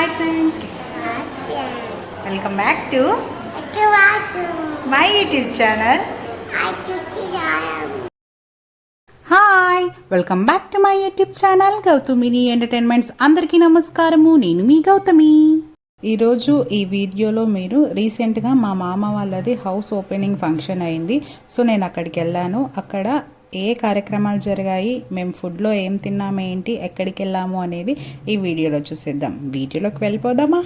Hi friends welcome back to my YouTube channel hi welcome back to my YouTube channel Gautamini entertainments అందరికీ నమస్కారము. నేను మీ గౌతమి. ఈరోజు ఈ వీడియోలో మీరు రీసెంట్గా మా మామ వాళ్ళది హౌస్ ఓపెనింగ్ ఫంక్షన్ అయింది. సో నేను అక్కడికి వెళ్ళాను. అక్కడ ఏ కార్యక్రమాలు జరిగాయి మేము ఫుడ్లో ఏం తిన్నాము ఏంటి ఎక్కడికి వెళ్ళాము అనేది ఈ వీడియోలో చూసేద్దాం. వీడియోలోకి వెళ్ళిపోదామా?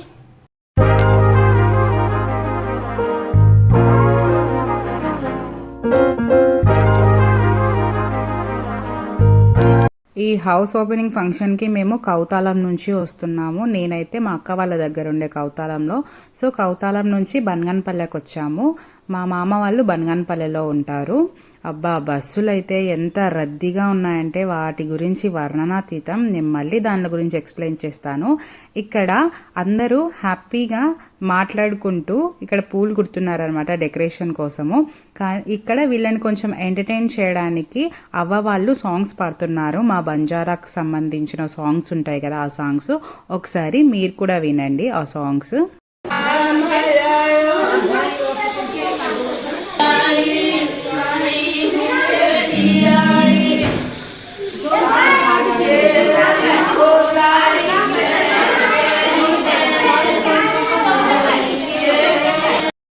ఈ హౌస్ ఓపెనింగ్ ఫంక్షన్కి మేము కౌతాలం నుంచి వస్తున్నాము. నేనైతే మా అక్క వాళ్ళ దగ్గర ఉండే కౌతాలంలో. సో కౌతాలం నుంచి బన్గన్పల్లెకి వచ్చాము మా మామ వాళ్ళు బన్గన్పల్లెలో ఉంటారు. అబ్బా బస్సులు అయితే ఎంత రద్దీగా ఉన్నాయంటే వాటి గురించి వర్ణనాతీతం. నేను మళ్ళీ దాని గురించి ఎక్స్ప్లెయిన్ చేస్తాను. ఇక్కడ అందరూ హ్యాపీగా మాట్లాడుకుంటూ ఇక్కడ పూలు కుడుతున్నారనమాట డెకరేషన్ కోసము. కా ఇక్కడ వీళ్ళని కొంచెం ఎంటర్టైన్ చేయడానికి అవ్వ వాళ్ళు సాంగ్స్ పాడుతున్నారు. మా బంజారాకు సంబంధించిన సాంగ్స్ ఉంటాయి కదా ఆ సాంగ్స్. ఒకసారి మీరు కూడా వినండి ఆ సాంగ్స్.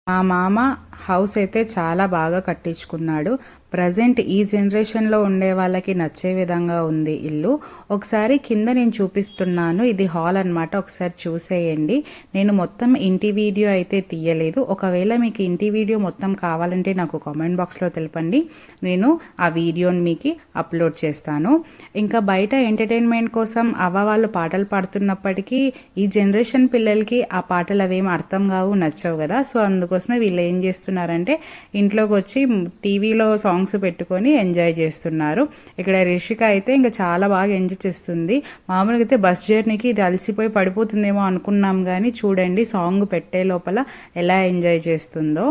మా మామ హౌస్ అయితే చాలా బాగా కట్టించుకున్నాడు. ప్రజెంట్ ఈ జనరేషన్లో ఉండే వాళ్ళకి నచ్చే విధంగా ఉంది ఇల్లు. ఒకసారి కింద నేను చూపిస్తున్నాను. ఇది హాల్ అన్నమాట. ఒకసారి చూసేయండి. నేను మొత్తం ఇంటి వీడియో అయితే తీయలేదు. ఒకవేళ మీకు ఇంటి వీడియో మొత్తం కావాలంటే నాకు కామెంట్ బాక్స్లో తెలపండి. నేను ఆ వీడియోని మీకు అప్లోడ్ చేస్తాను. ఇంకా బయట ఎంటర్టైన్మెంట్ కోసం అవ్వ వాళ్ళు పాటలు పాడుతున్నప్పటికీ ఈ జనరేషన్ పిల్లలకి ఆ పాటలు అవేం అర్థం కావు నచ్చవు కదా. సో అందుకోసమే వీళ్ళు ఏం చేస్తున్నారంటే ఇంట్లోకి వచ్చి టీవీలో సాంగ్స్ పెట్టుకొని ఎంజాయ్ చేస్తున్నారు. ఇక్కడ రిషిక అయితే ఇంకా చాలా బాగా ఎంజాయ్ చేస్తుంది. మామూలుగా అయితే బస్ జర్నీకి ఇది అలసిపోయి పడిపోతుందేమో అనుకున్నాం కానీ చూడండి సాంగ్ పెట్టే లోపల ఎలా ఎంజాయ్ చేస్తుందో.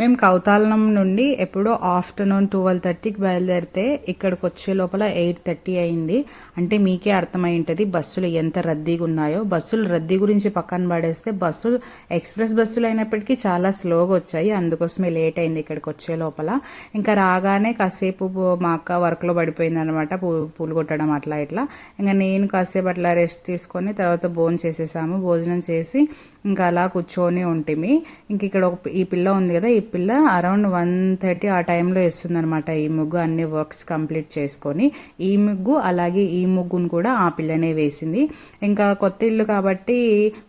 మేము కౌతాలనం నుండి ఎప్పుడో ఆఫ్టర్నూన్ ట్వెల్వ్ థర్టీకి బయలుదేరితే ఇక్కడికి వచ్చే లోపల ఎయిట్ థర్టీ అయింది. అంటే మీకే అర్థమై ఉంటుంది బస్సులు ఎంత రద్దీగా ఉన్నాయో. బస్సులు రద్దీ గురించి పక్కన పడేస్తే బస్సులు ఎక్స్ప్రెస్ బస్సులు అయినప్పటికీ చాలా స్లోగా వచ్చాయి. అందుకోసమే లేట్ అయింది ఇక్కడికి వచ్చే లోపల. ఇంకా రాగానే కాసేపు మా అక్క వర్క్లో పడిపోయింది అనమాట పూలు కొట్టడం అట్లా ఇట్లా. ఇంకా నేను కాసేపు అట్లా రెస్ట్ తీసుకొని తర్వాత భోజనం చేసేసాము. భోజనం చేసి ఇంకా అలా కూర్చొని ఉంటిమి. ఇంక ఇక్కడ ఒక ఈ పిల్ల ఉంది కదా ఈ పిల్ల అరౌండ్ వన్ థర్టీ ఆ టైంలో వేస్తుంది అనమాట ఈ ముగ్గు అన్ని వర్క్స్ కంప్లీట్ చేసుకొని. ఈ ముగ్గు అలాగే ఈ ముగ్గును కూడా ఆ పిల్లనే వేసింది. ఇంకా కొత్త ఇల్లు కాబట్టి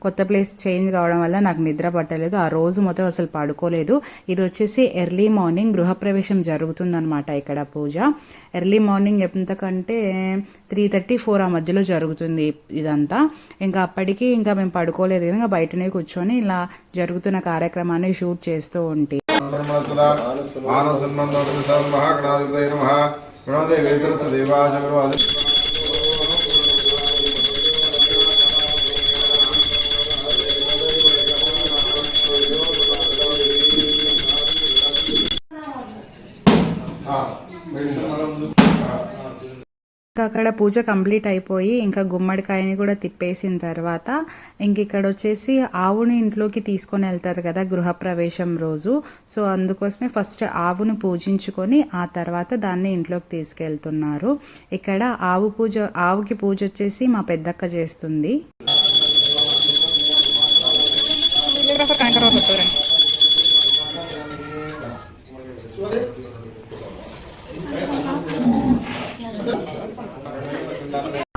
కొత్త ప్లేస్ చేంజ్ కావడం వల్ల నాకు నిద్ర పట్టలేదు. ఆ రోజు మొత్తం అసలు పడుకోలేదు. ఇది వచ్చేసి ఎర్లీ మార్నింగ్ గృహప్రవేశం జరుగుతుందనమాట ఇక్కడ పూజ. ఎర్లీ మార్నింగ్ ఎంతకంటే త్రీ థర్టీ ఫోర్ ఆ మధ్యలో జరుగుతుంది ఇదంతా. ఇంకా అప్పటికి ఇంకా మేము పడుకోలేదు కదా బయట పక్కనే కూర్చొని ఇలా జరుగుతున్న కార్యక్రమాన్ని షూట్ చేస్తూ ఉంటే. మహాగణాధిపతయ ఇంకా అక్కడ పూజ కంప్లీట్ అయిపోయి ఇంకా గుమ్మడికాయని కూడా తిప్పేసిన తర్వాత ఇంక ఇక్కడ వచ్చేసి ఆవుని ఇంట్లోకి తీసుకొని వెళ్తారు కదా గృహప్రవేశం రోజు. సో అందుకోసమే ఫస్ట్ ఆవును పూజించుకొని ఆ తర్వాత దాన్ని ఇంట్లోకి తీసుకెళ్తున్నారు. ఇక్కడ ఆవు పూజ ఆవుకి పూజ వచ్చేసి మా పెద్దక్క చేస్తుంది.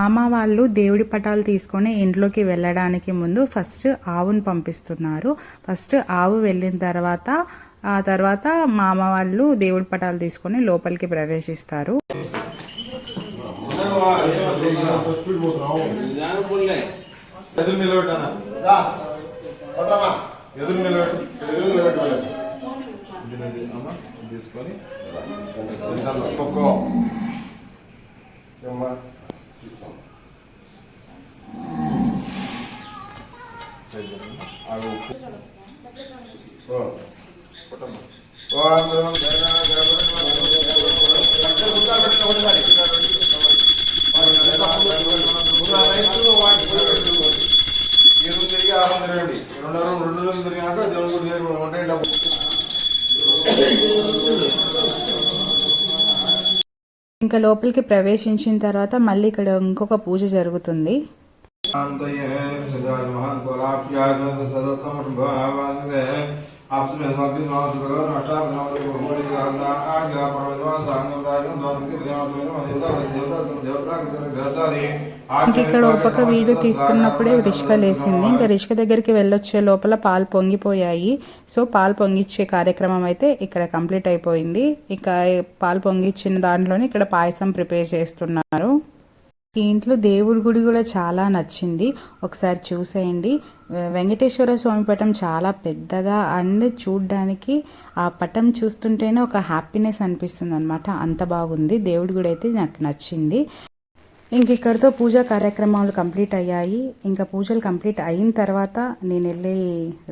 మామ వాళ్ళు దేవుడి పటాలు తీసుకొని ఇంట్లోకి వెళ్ళడానికి ముందు ఫస్ట్ ఆవును పంపిస్తున్నారు. ఫస్ట్ ఆవు వెళ్ళిన తర్వాత ఆ తర్వాత మామ వాళ్ళు దేవుడి పటాలు తీసుకొని లోపలికి ప్రవేశిస్తారు. అమ్మ తీసుకొని అమ్మా ఓ పుట్టమ్మ ఓ అందరం ఈ ఇంకా లోపలికి ప్రవేశించిన తర్వాత మళ్ళీ ఇక్కడ ఇంకొక పూజ జరుగుతుంది. మహాన్ ఆప్షన్ ఇక్కడ ఒక్కొక్క వీడియో తీసుకున్నప్పుడే రిష్క లేసింది. ఇంకా రిష్క దగ్గరికి వెళ్ళొచ్చే లోపల పాలు పొంగిపోయాయి. సో పాలు పొంగిచ్చే కార్యక్రమం అయితే ఇక్కడ కంప్లీట్ అయిపోయింది. ఇక పాలు పొంగిచ్చిన దాంట్లోనే ఇక్కడ పాయసం ప్రిపేర్ చేస్తున్నారు. ఈ ఇంట్లో దేవుడి గుడి కూడా చాలా నచ్చింది. ఒకసారి చూసేయండి. వెంకటేశ్వర స్వామి పటం చాలా పెద్దగా అండ్ చూడ్డానికి ఆ పటం చూస్తుంటేనే ఒక హ్యాపీనెస్ అనిపిస్తుంది అనమాట అంత బాగుంది. దేవుడి గుడి అయితే నాకు నచ్చింది. ఇంక ఇక్కడితో పూజా కార్యక్రమాలు కంప్లీట్ అయ్యాయి. ఇంకా పూజలు కంప్లీట్ అయిన తర్వాత నేను వెళ్ళి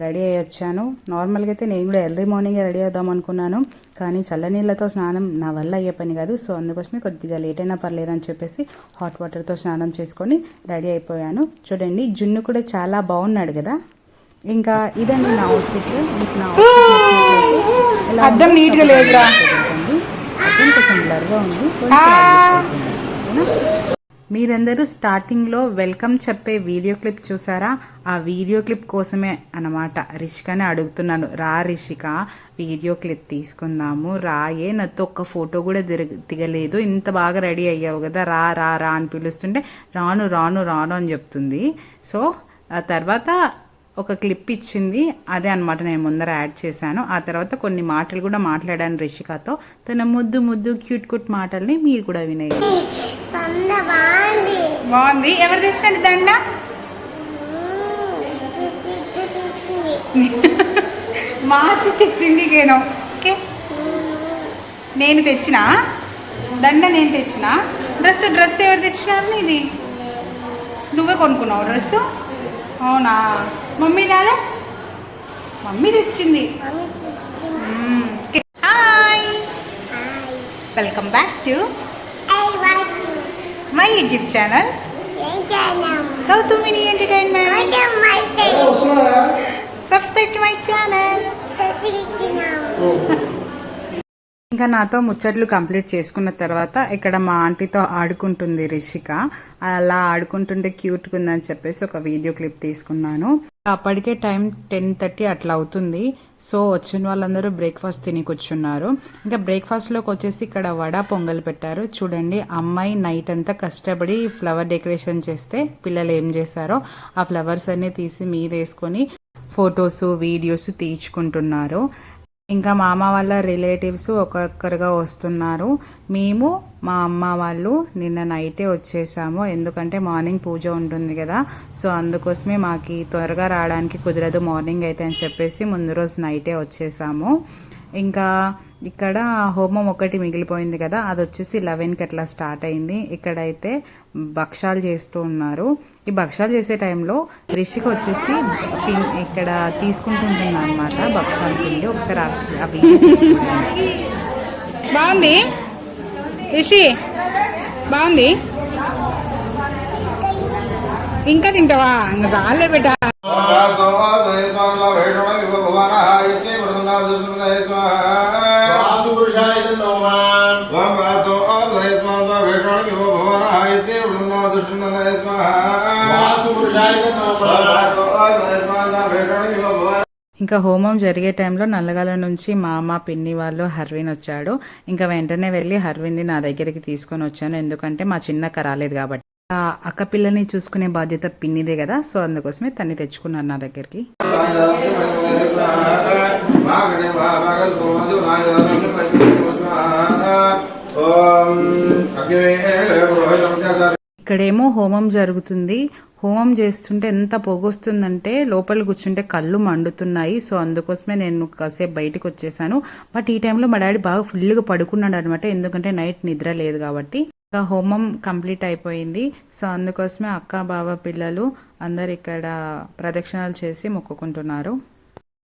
రెడీ అయ్యి వచ్చాను. నార్మల్గా అయితే నేను కూడా ఎర్లీ మార్నింగే రెడీ అవుదాం అనుకున్నాను. కానీ చల్లనీళ్ళతో స్నానం నా వల్ల అయ్యే పని కాదు. సో అందుకోసమే కొద్దిగా లేట్ అయినా పర్లేదని చెప్పేసి హాట్ వాటర్తో స్నానం చేసుకొని రెడీ అయిపోయాను. చూడండి జున్ను కూడా చాలా బాగున్నాడు కదా. ఇంకా ఇదండి నా అవుట్ఫిట్ మీకు నా అద్దం నీట్గా లేదురా. అద్దం కొంచెం బ్లర్గా ఉంది మీరందరూ స్టార్టింగ్లో వెల్కమ్ చెప్పే వీడియో క్లిప్ చూసారా? ఆ వీడియో క్లిప్ కోసమే అన్నమాట రిషికని అడుగుతున్నాను. రా రిషిక వీడియో క్లిప్ తీసుకుందాము. రాయే నాతో ఒక్క ఫోటో కూడా దిగ దిగలేదు. ఇంత బాగా రెడీ అయ్యావు కదా రా రా రా అని పిలుస్తుంటే రాను రాను రాను అని చెప్తుంది. సో ఆ తర్వాత ఒక క్లిప్ ఇచ్చింది. అదే అనమాట నేను ముందర యాడ్ చేశాను. ఆ తర్వాత కొన్ని మాటలు కూడా మాట్లాడాను రిషికతో. తన ముద్దు ముద్దు క్యూట్ క్యూట్ మాటల్ని మీరు కూడా వినేయండి. బాగుంది. ఎవరు తెచ్చిన దండ? మాసి తెచ్చింది నేను ఓకే. నేను తెచ్చిన? దండ నేను తెచ్చిన? డ్రెస్ డ్రెస్ ఎవరు తెచ్చినారు ఇది నువ్వే కొనుక్కున్నావు డ్రెస్ అవునా? మమ్మీ రాలే? మమ్మీ తెచ్చింది. Hi. Hi welcome back to my YouTube channel. Gautamini entertainment. Subscribe to my channel ఇంకా నాతో ముచ్చట్లు కంప్లీట్ చేసుకున్న తర్వాత ఇక్కడ మా ఆంటీతో ఆడుకుంటుంది రిషిక. అలా ఆడుకుంటుంటే క్యూట్గా ఉందని చెప్పేసి ఒక వీడియో క్లిప్ తీసుకున్నాను. అప్పటికే టైం టెన్ థర్టీ అట్లా అవుతుంది. సో వచ్చిన వాళ్ళందరూ బ్రేక్ఫాస్ట్ తిని కూర్చున్నారు. ఇంకా బ్రేక్ఫాస్ట్లోకి వచ్చేసి ఇక్కడ వడ పొంగల్ పెట్టారు. చూడండి అమ్మాయి నైట్ అంతా కష్టపడి ఫ్లవర్ డెకరేషన్ చేస్తే పిల్లలు ఏం చేశారో ఆ ఫ్లవర్స్ అన్నీ తీసి మీద వేసుకొని ఫొటోస్ వీడియోస్ తీర్చుకుంటున్నారు. ఇంకా మా అమ్మ వాళ్ళ రిలేటివ్స్ ఒక్కొక్కరుగా వస్తున్నారు. మేము మా అమ్మ వాళ్ళు నిన్న నైటే వచ్చేసాము. ఎందుకంటే మార్నింగ్ పూజ ఉంటుంది కదా. సో అందుకోసమే మాకు త్వరగా రావడానికి కుదరదు మార్నింగ్ అయితే అని చెప్పేసి ముందు రోజు నైటే వచ్చేసాము. ఇంకా ఇక్కడ హోమం ఒకటి మిగిలిపోయింది కదా అది వచ్చేసి లెవెన్కి అట్లా స్టార్ట్ అయింది. ఇక్కడైతే భక్షాలు చేస్తూ ఉన్నారు. ఈ భక్షాలు చేసే టైంలో రిషికి వచ్చేసి ఇక్కడ తీసుకుంటుంటుంది అనమాట భక్షాలు పిండి ఒకసారి అవి బాగుంది? రిషి బాగుంది? ఇంకా తింటావా? ఇంకా చాలే బిడ్డ ఇంకా హోమం జరిగే టైంలో నల్లగాల నుంచి మామ పిన్ని వాళ్ళు హర్విన్ వచ్చాడు. ఇంకా వెంటనే వెళ్ళి హర్విన్ని నా దగ్గరికి తీసుకొని వచ్చాను. ఎందుకంటే మా చిన్నక్క రాలేదు కాబట్టి. అక్క పిల్లని చూసుకునే బాధ్యత పిన్నిదే కదా సో అందుకోసమే తన్ని తెచ్చుకున్నాను నా దగ్గరికి. ఇక్కడేమో హోమం జరుగుతుంది. హోమం చేస్తుంటే ఎంత పొగొస్తుందంటే లోపల కూర్చుంటే కళ్ళు మండుతున్నాయి. సో అందుకోసమే నేను కాసేపు బయటకు వచ్చేసాను. బట్ ఈ టైంలో మా డాడీ బాగా ఫుల్గా పడుకున్నాడు అనమాట ఎందుకంటే నైట్ నిద్ర లేదు కాబట్టి. ఇంకా హోమం కంప్లీట్ అయిపోయింది. సో అందుకోసమే అక్క బావ పిల్లలు అందరు ఇక్కడ ప్రదక్షిణలు చేసి మొక్కుకుంటున్నారు.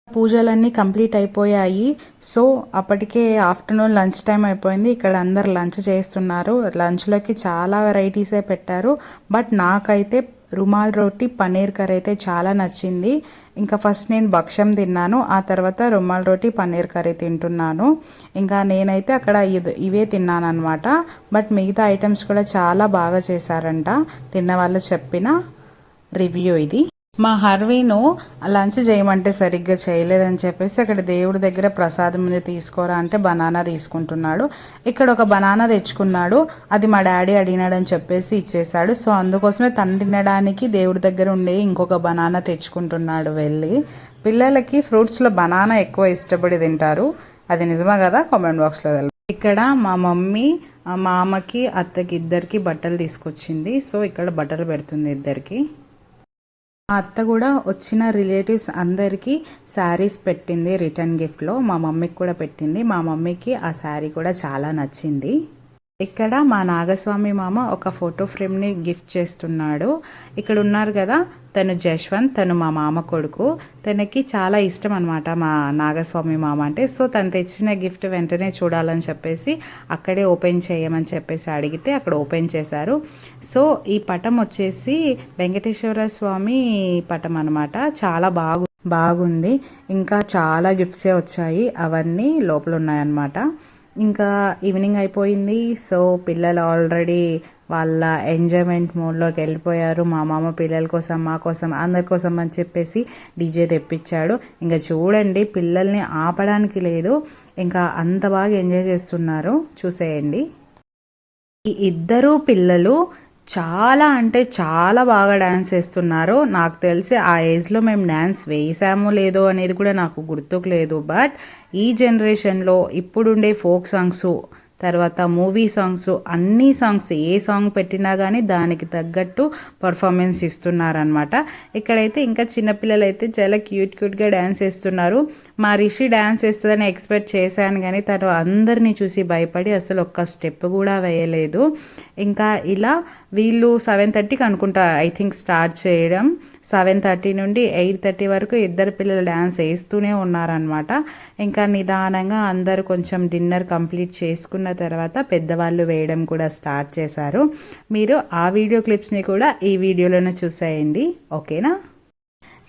పూజలన్నీ కంప్లీట్ అయిపోయాయి. సో అప్పటికే ఆఫ్టర్నూన్ లంచ్ టైం అయిపోయింది. ఇక్కడ అందరు లంచ్ చేస్తున్నారు. లంచ్లోకి చాలా వెరైటీసే పెట్టారు. బట్ నాకైతే రుమాల్ రోటీ పన్నీర్ కర్రీ అయితే చాలా నచ్చింది. ఇంకా ఫస్ట్ నేను భక్ష్యం తిన్నాను ఆ తర్వాత రుమాల్ రోటీ పన్నీర్ కర్రీ తింటున్నాను. ఇంకా నేనైతే అక్కడ ఇవే తిన్నాను అనమాట బట్ మిగతా ఐటమ్స్ కూడా చాలా బాగా చేశారంట. తిన్న వాళ్ళు చెప్పిన రివ్యూ ఇది. మా హర్వీను లంచ్ చేయమంటే సరిగ్గా చేయలేదని చెప్పేసి అక్కడ దేవుడి దగ్గర ప్రసాదం మీద తీసుకోరా అంటే బనానా తీసుకుంటున్నాడు. ఇక్కడ ఒక బనానా తెచ్చుకున్నాడు. అది మా డాడీ అడిగినాడని చెప్పేసి ఇచ్చేసాడు సో అందుకోసమే తను తినడానికి దేవుడి దగ్గర ఉండే ఇంకొక బనానా తెచ్చుకుంటున్నాడు వెళ్ళి. పిల్లలకి ఫ్రూట్స్లో బనానా ఎక్కువ ఇష్టపడి తింటారు. అది నిజమా కదా? కామెంట్ బాక్స్లో తెలు. ఇక్కడ మా మమ్మీ మా మామకి అత్తకి ఇద్దరికి బట్టలు తీసుకొచ్చింది. సో ఇక్కడ బట్టలు పెడుతుంది ఇద్దరికి. మా అత్త కూడా వచ్చిన రిలేటివ్స్ అందరికీ శారీస్ పెట్టింది రిటర్న్ గిఫ్ట్లో. మా మమ్మీకి కూడా పెట్టింది. మా మమ్మీకి ఆ శారీ కూడా చాలా నచ్చింది. ఇక్కడ మా నాగస్వామి మామ ఒక ఫోటో ఫ్రేమ్ని గిఫ్ట్ చేస్తున్నాడు. ఇక్కడ ఉన్నారు కదా తను జశ్వంత్ తను మా మామ కొడుకు. తనకి చాలా ఇష్టం అనమాట మా నాగస్వామి మామ అంటే. సో తను తెచ్చిన గిఫ్ట్ వెంటనే చూడాలని చెప్పేసి అక్కడే ఓపెన్ చేయమని చెప్పేసి అడిగితే అక్కడ ఓపెన్ చేశారు. సో ఈ పటం వచ్చేసి వెంకటేశ్వర స్వామి పటం అనమాట చాలా బాగు బాగుంది. ఇంకా చాలా గిఫ్ట్సే వచ్చాయి. అవన్నీ లోపల ఉన్నాయన్నమాట. ఇంకా ఈవినింగ్ అయిపోయింది. సో పిల్లలు ఆల్రెడీ వాళ్ళ ఎంజాయ్మెంట్ మోడ్లోకి వెళ్ళిపోయారు. మా మామ పిల్లల కోసం మా కోసం అందరి కోసం అని చెప్పేసి డీజే తెప్పించాడు. ఇంకా చూడండి పిల్లల్ని ఆపడానికి లేదు. ఇంకా అంత బాగా ఎంజాయ్ చేస్తున్నారు. చూసేయండి. ఈ ఇద్దరు పిల్లలు చాలా అంటే చాలా బాగా డ్యాన్స్ వేస్తున్నారు నాకు తెలిసి ఆ ఏజ్లో మేము డ్యాన్స్ వేసామో లేదో అనేది కూడా నాకు గుర్తుకు లేదు. బట్ ఈ జనరేషన్లో ఇప్పుడుండే ఫోక్ సాంగ్స్ తర్వాత మూవీ సాంగ్స్ అన్ని సాంగ్స్ ఏ సాంగ్ పెట్టినా కానీ దానికి తగ్గట్టు పర్ఫార్మెన్స్ ఇస్తున్నారనమాట ఇక్కడైతే ఇంకా చిన్నపిల్లలు అయితే చాలా క్యూట్ క్యూట్గా డ్యాన్స్ వేస్తున్నారు. మా రిషి డ్యాన్స్ వేస్తుందని ఎక్స్పెక్ట్ చేశాను కానీ తను అందరినీ చూసి భయపడి అసలు ఒక్క స్టెప్ కూడా వేయలేదు. ఇంకా ఇలా వీళ్ళు సెవెన్ థర్టీకి అనుకుంటా ఐ థింక్ స్టార్ట్ చేయడం. సెవెన్ థర్టీ నుండి ఎయిట్ థర్టీ వరకు ఇద్దరు పిల్లలు డ్యాన్స్ వేస్తూనే ఉన్నారనమాట ఇంకా నిదానంగా అందరూ కొంచెం డిన్నర్ కంప్లీట్ చేసుకున్న తర్వాత పెద్దవాళ్ళు వేయడం కూడా స్టార్ట్ చేశారు. మీరు ఆ వీడియో క్లిప్స్ని కూడా ఈ వీడియోలోనే చూసేయండి. ఓకేనా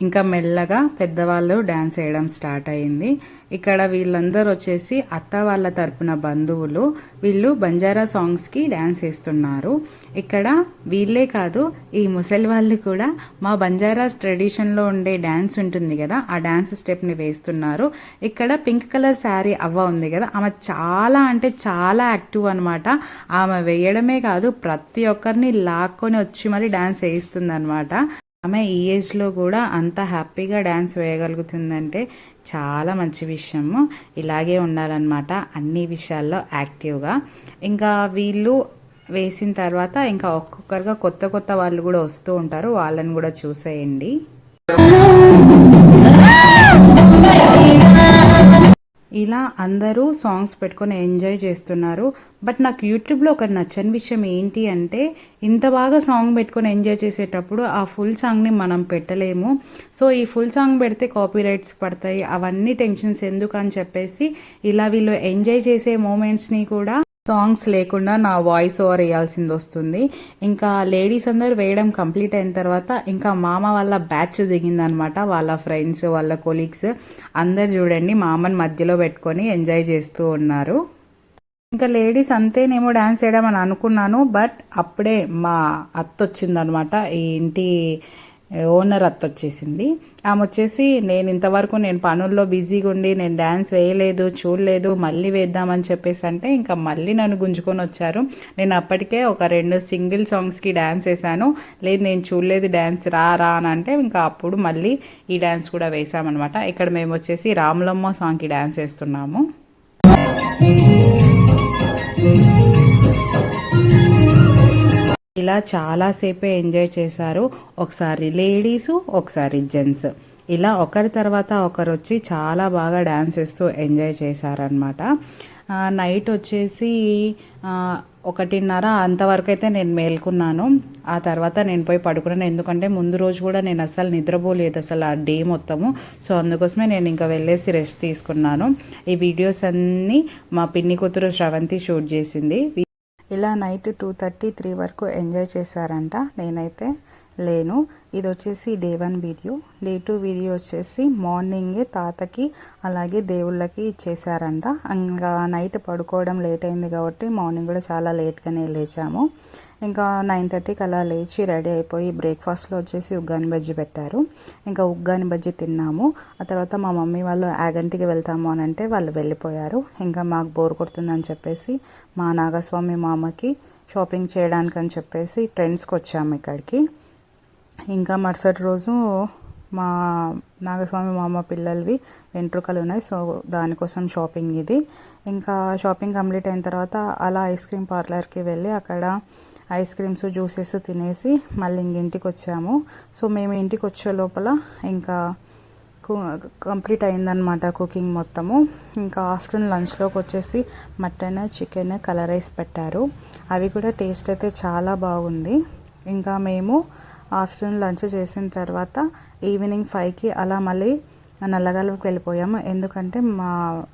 ఇంకా మెల్లగా పెద్దవాళ్ళు డ్యాన్స్ వేయడం స్టార్ట్ అయింది ఇక్కడ వీళ్ళందరూ వచ్చేసి అత్త వాళ్ళ తరపున బంధువులు వీళ్ళు బంజారా సాంగ్స్కి డ్యాన్స్ వేస్తున్నారు. ఇక్కడ వీళ్ళే కాదు ఈ ముసలి వాళ్ళు కూడా మా బంజారా ట్రెడిషన్లో ఉండే డ్యాన్స్ ఉంటుంది కదా ఆ డ్యాన్స్ స్టెప్ని వేస్తున్నారు. ఇక్కడ పింక్ కలర్ శారీ అవ్వ ఉంది కదా ఆమె చాలా అంటే చాలా యాక్టివ్ అనమాట ఆమె వేయడమే కాదు ప్రతి ఒక్కరిని లాక్కొని వచ్చి మరి డ్యాన్స్ వేయిస్తుంది అనమాట ఆమె ఈ ఏజ్లో కూడా అంత హ్యాపీగా డ్యాన్స్ వేయగలుగుతుందంటే చాలా మంచి విషయము. ఇలాగే ఉండాలన్నమాట అన్ని విషయాల్లో యాక్టివ్గా. ఇంకా వీళ్ళు వేసిన తర్వాత ఇంకా ఒక్కొక్కరుగా కొత్త కొత్త వాళ్ళు కూడా వస్తూ ఉంటారు. వాళ్ళని కూడా చూసేయండి. ఇలా అందరూ సాంగ్స్ పెట్టుకొని ఎంజాయ్ చేస్తున్నారు. బట్ నాకు యూట్యూబ్లో ఒక నచ్చని విషయం ఏంటి అంటే ఇంత బాగా సాంగ్ పెట్టుకొని ఎంజాయ్ చేసేటప్పుడు ఆ ఫుల్ సాంగ్ని మనం పెట్టలేము. సో ఈ ఫుల్ సాంగ్ పెడితే కాపీ రైట్స్ పడతాయి. అవన్నీ టెన్షన్స్ ఎందుకు అని చెప్పేసి ఇలా వీళ్ళు ఎంజాయ్ చేసే మూమెంట్స్ని కూడా సాంగ్స్ లేకుండా నా వాయిస్ ఓవర్ వేయాల్సింది వస్తుంది. ఇంకా లేడీస్ అందరు వేయడం కంప్లీట్ అయిన తర్వాత ఇంకా మామ వాళ్ళ బ్యాచ్ దిగిందనమాట. వాళ్ళ ఫ్రెండ్స్ వాళ్ళ కొలీగ్స్ అందరు చూడండి మామని మధ్యలో పెట్టుకొని ఎంజాయ్ చేస్తూ ఉన్నారు. ఇంకా లేడీస్ అంతేనేమో డ్యాన్స్ చేయడం అని అనుకున్నాను బట్ అప్పుడే మా అత్త వచ్చిందనమాట. ఈ ఇంటి ఓనర్ అత్త వచ్చేసింది. ఆమె వచ్చేసి నేను ఇంతవరకు నేను పనుల్లో బిజీగా ఉండి నేను డ్యాన్స్ వేయలేదు చూడలేదు మళ్ళీ వేద్దామని చెప్పేసి అంటే ఇంకా మళ్ళీ నన్ను గుంజుకొని వచ్చారు. నేను అప్పటికే ఒక రెండు సింగిల్ సాంగ్స్కి డ్యాన్స్ వేసాను లేదు నేను చూడలేదు డ్యాన్స్ రా రా అని అంటే ఇంకా అప్పుడు మళ్ళీ ఈ డ్యాన్స్ కూడా వేసామన్నమాట ఇక్కడ మేము వచ్చేసి రాములమ్మ సాంగ్కి డ్యాన్స్ వేస్తున్నాము. ఇలా చాలాసేపే ఎంజాయ్ చేశారు. ఒకసారి లేడీసు ఒకసారి జెంట్స్ ఇలా ఒకరి తర్వాత ఒకరు వచ్చి చాలా బాగా డ్యాన్స్ వేస్తూ ఎంజాయ్ చేశారనమాట నైట్ వచ్చేసి ఒకటిన్నర అంతవరకు అయితే నేను మేల్కున్నాను. ఆ తర్వాత నేను పోయి పడుకున్నాను. ఎందుకంటే ముందు రోజు కూడా నేను అసలు నిద్రపోలేదు అసలు ఆ డే మొత్తము. సో అందుకోసమే నేను ఇంకా వెళ్ళేసి రెస్ట్ తీసుకున్నాను. ఈ వీడియోస్ అన్నీ మా పిన్ని కూతురు శ్రవంతి షూట్ చేసింది. ఇలా నైట్ టూ థర్టీ త్రీ వరకు ఎంజాయ్ చేశారంట. నేనైతే లేను. ఇది వచ్చేసి day one video. Day two video వచ్చేసి మార్నింగే తాతకి అలాగే దేవుళ్ళకి ఇచ్చేసారంట ఇంకా నైట్ పడుకోవడం లేట్ అయింది కాబట్టి మార్నింగ్ కూడా చాలా లేట్గానే లేచాము. ఇంకా నైన్ థర్టీకి అలా లేచి రెడీ అయిపోయి బ్రేక్ఫాస్ట్లో వచ్చేసి ఉగ్గాని బజ్జీ పెట్టారు. ఇంకా ఉగ్గాని బజ్జీ తిన్నాము. ఆ తర్వాత మా మమ్మీ వాళ్ళు యాగంటికి వెళ్తాము అని అంటే వాళ్ళు వెళ్ళిపోయారు. ఇంకా మాకు బోర్ కొడుతుందని చెప్పేసి మా నాగస్వామి మామకి షాపింగ్ చేయడానికి అని చెప్పేసి ట్రెండ్స్కి వచ్చాము ఇక్కడికి. ఇంకా మరుసటి రోజు మా నాగస్వామి మామ పిల్లలవి వెంట్రుకలు ఉన్నాయి. సో దానికోసం షాపింగ్ ఇది. ఇంకా షాపింగ్ కంప్లీట్ అయిన తర్వాత అలా ఐస్ క్రీమ్ పార్లర్కి వెళ్ళి అక్కడ ఐస్ క్రీమ్స్ జ్యూసెస్ తినేసి మళ్ళీ ఇంక ఇంటికి వచ్చాము. సో మేము ఇంటికి వచ్చే లోపల ఇంకా కంప్లీట్ అయిందనమాట కుకింగ్ మొత్తము. ఇంకా ఆఫ్టర్నూన్ లంచ్లోకి వచ్చేసి మటన్ చికెన్ కలర్ రైస్ పెట్టారు. అవి కూడా టేస్ట్ అయితే చాలా బాగుంది. ఇంకా మేము ఆఫ్టర్నూన్ లంచ్ చేసిన తర్వాత ఈవినింగ్ ఫైవ్కి అలా మళ్ళీ నల్లగలకి వెళ్ళిపోయాము. ఎందుకంటే మా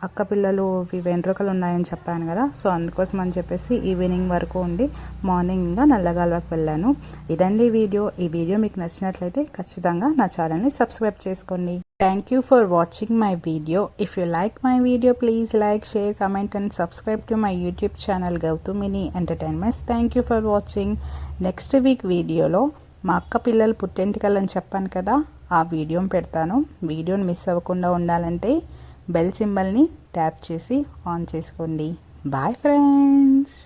అక్క పిల్లలు వెంట్రుకలు ఉన్నాయని చెప్పాను కదా సో అందుకోసం అని చెప్పేసి ఈవినింగ్ వరకు ఉండి మార్నింగ్ ఇంకా నల్లగలవకి వెళ్ళాను. ఇదండి వీడియో. ఈ వీడియో మీకు నచ్చినట్లయితే ఖచ్చితంగా నా ఛానల్ని సబ్స్క్రైబ్ చేసుకోండి. Thank you for watching my video if you like my video please like share comment and subscribe to my YouTube channel Gautamini entertainments thank you for watching next week వీడియోలో మా అక్క పిల్లలు పుట్టెంటికలు అని చెప్పాను కదా ఆ వీడియోని పెడతాను. వీడియోని మిస్ అవ్వకుండా ఉండాలంటే బెల్ సింబల్ని ట్యాప్ చేసి ఆన్ చేసుకోండి. Bye friends.